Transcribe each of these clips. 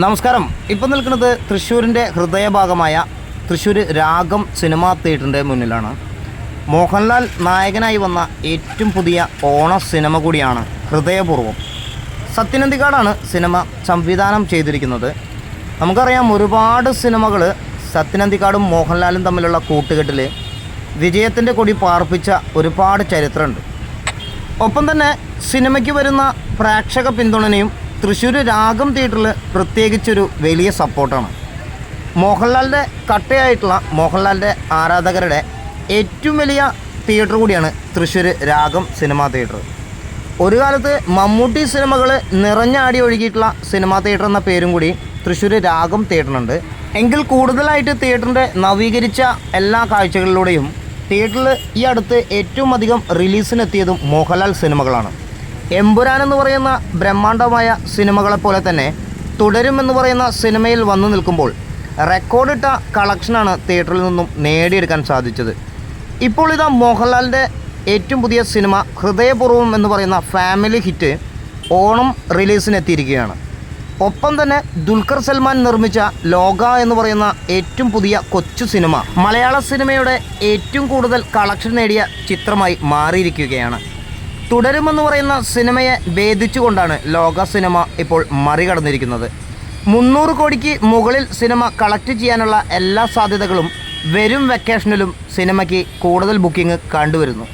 നമസ്കാരം. ഇപ്പം നിൽക്കുന്നത് തൃശ്ശൂരിന്റെ ഹൃദയഭാഗമായ തൃശ്ശൂർ രാഗം സിനിമാ തിയേറ്ററിന്റെ മുന്നിലാണ്. മോഹൻലാൽ നായകനായി വന്ന ഏറ്റവും പുതിയ ഓണ സിനിമ കൂടിയാണ് ഹൃദയപൂർവം. സത്യനന്ദിക്കാടാണ് സിനിമ സംവിധാനം ചെയ്തിരിക്കുന്നത്. നമുക്കറിയാം ഒരുപാട് സിനിമകൾ സത്യനന്ദിക്കാടും മോഹൻലാലും തമ്മിലുള്ള കൂട്ടുകെട്ടിൽ വിജയത്തിന്റെ കൊടി പാർപ്പിച്ച ഒരുപാട് ചരിത്രമുണ്ട്. ഒപ്പം തന്നെ സിനിമയ്ക്ക് വരുന്ന പ്രേക്ഷക പിന്തുണയും തൃശ്ശൂർ രാഗം തിയേറ്ററിൽ പ്രത്യേകിച്ചൊരു വലിയ സപ്പോർട്ടാണ്. മോഹൻലാലിന്റെ കട്ടയായിട്ടുള്ള മോഹൻലാലിന്റെ ആരാധകരുടെ ഏറ്റവും വലിയ തിയേറ്റർ കൂടിയാണ് തൃശ്ശൂർ രാഗം സിനിമാ തിയേറ്റർ. ഒരു കാലത്ത് മമ്മൂട്ടി സിനിമകൾ നിറഞ്ഞാടി ഒഴുകിയിട്ടുള്ള സിനിമാ തിയേറ്റർ എന്ന പേരും കൂടി തൃശ്ശൂർ രാഗം തിയേറ്ററിനുണ്ട്. എങ്കിൽ കൂടുതലായിട്ട് തിയേറ്ററിന്റെ നവീകരിച്ച എല്ലാ കാഴ്ചകളിലൂടെയും തിയേറ്ററിൽ ഈ അടുത്ത് ഏറ്റവും അധികം റിലീസിനെത്തിയതും മോഹൻലാൽ സിനിമകളാണ്. എമ്പുരാൻ എന്ന് പറയുന്ന ബ്രഹ്മാണ്ഡമായ സിനിമകളെ പോലെ തന്നെ തുടരും എന്ന് പറയുന്ന സിനിമയിൽ വന്നു നിൽക്കുമ്പോൾ റെക്കോർഡിട്ട കളക്ഷനാണ് തിയേറ്ററിൽ നിന്നും നേടിയെടുക്കാൻ സാധിച്ചത്. ഇപ്പോൾ ഇതാ മോഹൻലാലിന്റെ ഏറ്റവും പുതിയ സിനിമ ഹൃദയപൂർവം എന്ന് പറയുന്ന ഫാമിലി ഹിറ്റ് ഓണം റിലീസിനെത്തിയിരിക്കുകയാണ്. ഒപ്പം തന്നെ ദുൽഖർ സൽമാൻ നിർമ്മിച്ച ലോക എന്ന് പറയുന്ന ഏറ്റവും പുതിയ കൊച്ചു സിനിമ മലയാള സിനിമയുടെ ഏറ്റവും കൂടുതൽ കളക്ഷൻ നേടിയ ചിത്രമായി മാറിയിരിക്കുകയാണ്. തുടരുമെന്ന് പറയുന്ന സിനിമയെ ഭേദിച്ചുകൊണ്ടാണ് ലോക സിനിമ ഇപ്പോൾ മറികടന്നിരിക്കുന്നത്. മുന്നൂറ് കോടിക്ക് മുകളിൽ സിനിമ കളക്ട് ചെയ്യാനുള്ള എല്ലാ സാധ്യതകളും വരും വെക്കേഷനിലും സിനിമയ്ക്ക് കൂടുതൽ ബുക്കിംഗ് കണ്ടുവരുന്നു.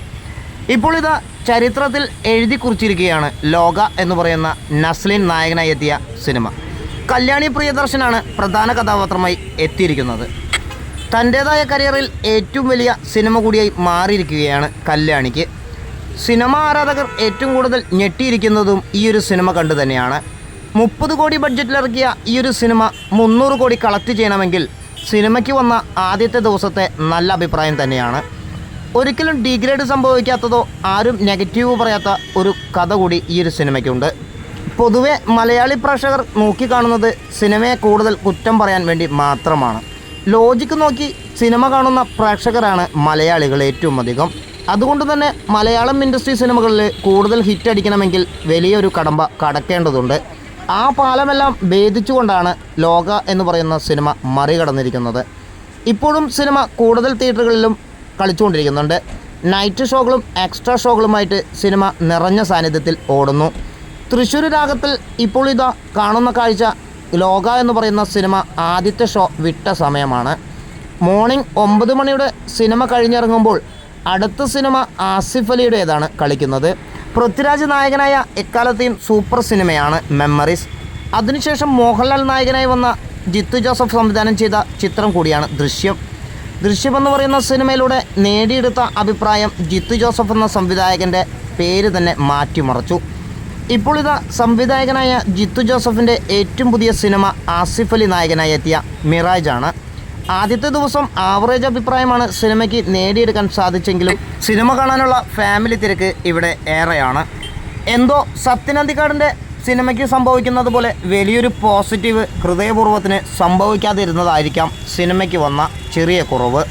ഇപ്പോൾ ഇതാ ചരിത്രത്തിൽ എഴുതി കുറിച്ചിരിക്കുകയാണ് ലോക എന്ന് പറയുന്ന നസ്ലിൻ നായകനായി എത്തിയ സിനിമ. കല്യാണി പ്രിയദർശനാണ് പ്രധാന കഥാപാത്രമായി എത്തിയിരിക്കുന്നത്. തന്റേതായ കരിയറിൽ ഏറ്റവും വലിയ സിനിമ കൂടിയായി മാറിയിരിക്കുകയാണ് കല്യാണിക്ക്. സിനിമ ആരാധകർ ഏറ്റവും കൂടുതൽ ഞെട്ടിയിരിക്കുന്നതും ഈ ഒരു സിനിമ കണ്ടു തന്നെയാണ്. മുപ്പത് കോടി ബഡ്ജറ്റിലിറക്കിയ ഈ ഒരു സിനിമ മുന്നൂറ് കോടി കളക്ട് ചെയ്യണമെങ്കിൽ സിനിമയ്ക്ക് വന്ന ആദ്യത്തെ ദിവസത്തെ നല്ല അഭിപ്രായം തന്നെയാണ്. ഒരിക്കലും ഡിഗ്രേഡ് സംഭവിക്കാത്തതോ ആരും നെഗറ്റീവ് പറയാത്ത ഒരു കഥ കൂടി ഈ ഒരു സിനിമയ്ക്കുണ്ട്. പൊതുവെ മലയാളി പ്രേക്ഷകർ നോക്കിക്കാണുന്നത് സിനിമയെ കൂടുതൽ കുറ്റം പറയാൻ വേണ്ടി മാത്രമാണ്. ലോജിക്ക് നോക്കി സിനിമ കാണുന്ന പ്രേക്ഷകരാണ് മലയാളികൾ ഏറ്റവും അധികം. അതുകൊണ്ട് തന്നെ മലയാളം ഇൻഡസ്ട്രി സിനിമകളിൽ കൂടുതൽ ഹിറ്റ് അടിക്കണമെങ്കിൽ വലിയൊരു കടമ്പ കടക്കേണ്ടതുണ്ട്. ആ പാലമെല്ലാം ഭേദിച്ചുകൊണ്ടാണ് ലോക എന്ന് പറയുന്ന സിനിമ മറികടന്നിരിക്കുന്നത്. ഇപ്പോഴും സിനിമ കൂടുതൽ തിയേറ്ററുകളിലും കളിച്ചുകൊണ്ടിരിക്കുന്നുണ്ട്. നൈറ്റ് ഷോകളും എക്സ്ട്രാ ഷോകളുമായിട്ട് സിനിമ നിറഞ്ഞ സാന്നിധ്യത്തിൽ ഓടുന്നു. തൃശ്ശൂർ രാഗത്തിൽ ഇപ്പോൾ ഇതാ കാണുന്ന കാഴ്ച ലോക എന്ന് പറയുന്ന സിനിമ ആദ്യത്തെ ഷോ വിട്ട സമയമാണ്. മോർണിംഗ് ഒമ്പത് മണിയുടെ സിനിമ കഴിഞ്ഞിറങ്ങുമ്പോൾ അടുത്ത സിനിമ ആസിഫ് അലിയുടേതാണ് കളിക്കുന്നത്. പൃഥ്വിരാജ് നായകനായ എക്കാലത്തെയും സൂപ്പർ സിനിമയാണ് മെമ്മറീസ്. അതിനുശേഷം മോഹൻലാൽ നായകനായി വന്ന ജിത്തു ജോസഫ് സംവിധാനം ചെയ്ത ചിത്രം കൂടിയാണ് ദൃശ്യം. ദൃശ്യം എന്ന് പറയുന്ന സിനിമയിലൂടെ നേടിയെടുത്ത അഭിപ്രായം ജിത്തു ജോസഫ് എന്ന സംവിധായകന്റെ പേര് തന്നെ മാറ്റിമറച്ചു. ഇപ്പോൾ സംവിധായകനായ ജിത്തു ജോസഫിന്റെ ഏറ്റവും പുതിയ സിനിമ ആസിഫ് അലി നായകനായി എത്തിയ മിറാജ് ആണ്. ആദ്യത്തെ ദിവസം ആവറേജ് അഭിപ്രായമാണ് സിനിമയ്ക്ക് നേടിയെടുക്കാൻ സാധിച്ചെങ്കിലും സിനിമ കാണാനുള്ള ഫാമിലി തിരക്ക് ഇവിടെ ഏറെയാണ്. എന്തോ സത്യനന്ദിക്കാടിന്റെ സിനിമയ്ക്ക് സംഭവിക്കുന്നത് പോലെ വലിയൊരു പോസിറ്റീവ് ഹൃദയപൂർവത്തിന് സംഭവിക്കാതിരുന്നതായിരിക്കാം സിനിമയ്ക്ക് വന്ന ചെറിയ കുറവ്.